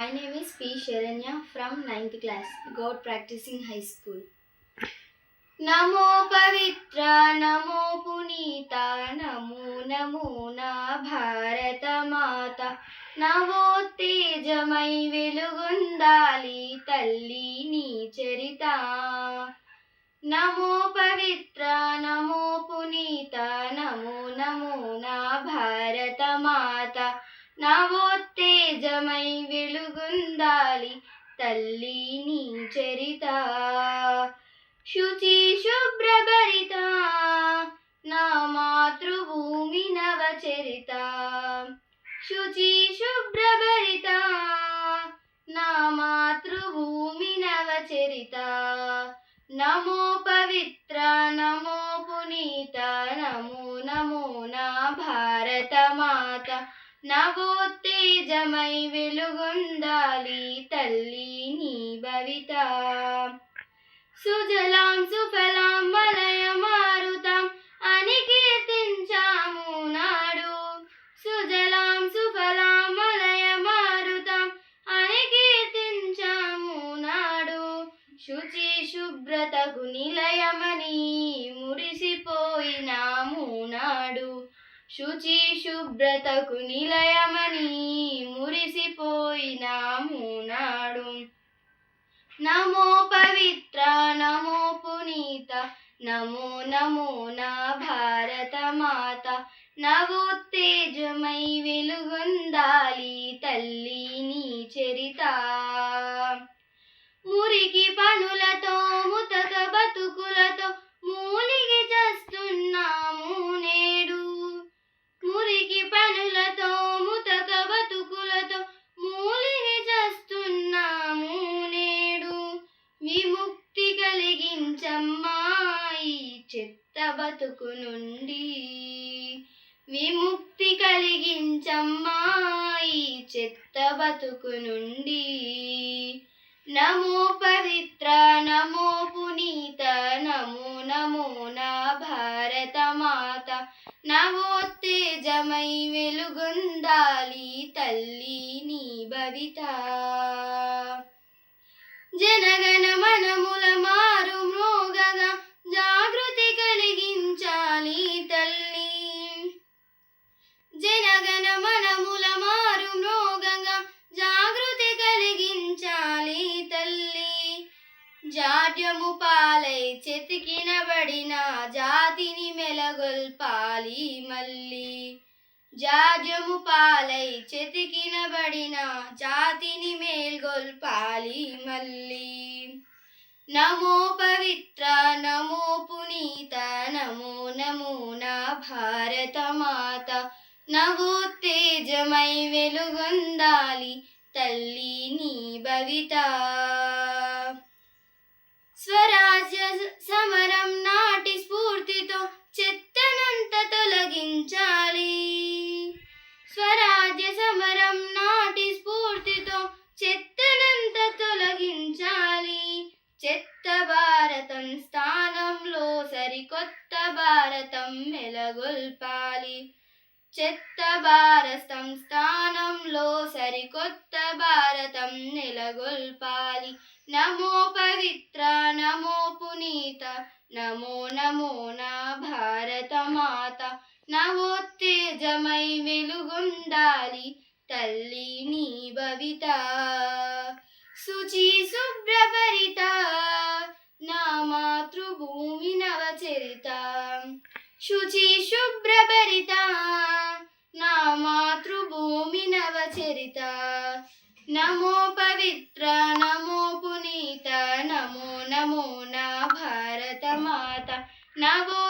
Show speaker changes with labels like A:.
A: My name is P. Sharanya from 9th class, God Practicing High School. నమో పవిత్ర నమో పునీత నమో నమో నా భారత మాత నవోత్తేజమై వెలుగొందాలి తల్లి నీ చరిత నమో పవిత్ర నమో పునీత నమో నమో నా భారత మాత నవోత్తేజమై వెలుగుందాలి తల్లి నీ చరిత. శుచి శుభ్రభరిత నా మాతృభూమి నవచరిత. శుచి శుభ్రభరిత నా మాతృభూమి నవచరిత. నమో పవిత్ర నమో పునీత నమో నమో నవోత్తేజమై వెలుగొందాలి తల్లి నీ భవిత సుజలాం సుఫలాం వలయ మారుతాం అని కీర్తించాము నాడు. సుజలాం సుఫలాం వలయ మారుతాం అని కీర్తించాము నాడు. శుచి శుభ్రతకు నిలయమని శుచి శుభ్రతకు నిలయమని మురిసిపోయినాము నాడు. నమో పవిత్ర నమో పునీత నమో నమో నా భారత మాత. నవోత్తేజమై వెలుగొందాలి తల్లి నీ చరిత. మురి చెత్త బతుకు నుండి విముక్తి కలిగించమ్మా. ఈ చెత్త బతుకు నుండి నమో పవిత్ర నమో పునీత నమో నమో నా భారత మాత. నవోత్తేజమై వెలుగొందాలి తల్లి నీ భవిత. జనగణ మనములమా జాడ్యము పాలై చెతికినబడిన జాతిని మెలగొల్పాలి మళ్ళీ. జాడ్యము పాలై చెతికినబడిన జాతిని మేల్గొల్పాలి మళ్ళీ. నమో పవిత్ర నమో పునీత నమో నమో నా భారత మాత నవోత్తేజమై వెలుగొందాలి తల్లి నీ భవిత సమరం నాటి స్ఫూర్తితో చెత్తనంత తొలగించాలి. స్వరాజ్య సమరం నాటి స్ఫూర్తితో చెత్తనంత తొలగించాలి. చెత్త భారతం స్థానంలో సరికొత్త భారతం మెలగొల్పాలి. చెత్త భారతం స్థానంలో సరికొత్త భారతం నెలగొల్పాలి నమో పవిత్ర నమో పునీత నమో నమో నా భారత మాత నవోత్తేజమై వెలుగొందాలి తల్లి నీ భవిత. శుచి శుభ్రపరిత నా మాతృభూమి నవచ శుచి శుభ్రభరిత నా మాతృభూమి నవచరిత. నమో పవిత్ర నమో పునీత నమో నమో నా భారత మాత నవోత్తేజమై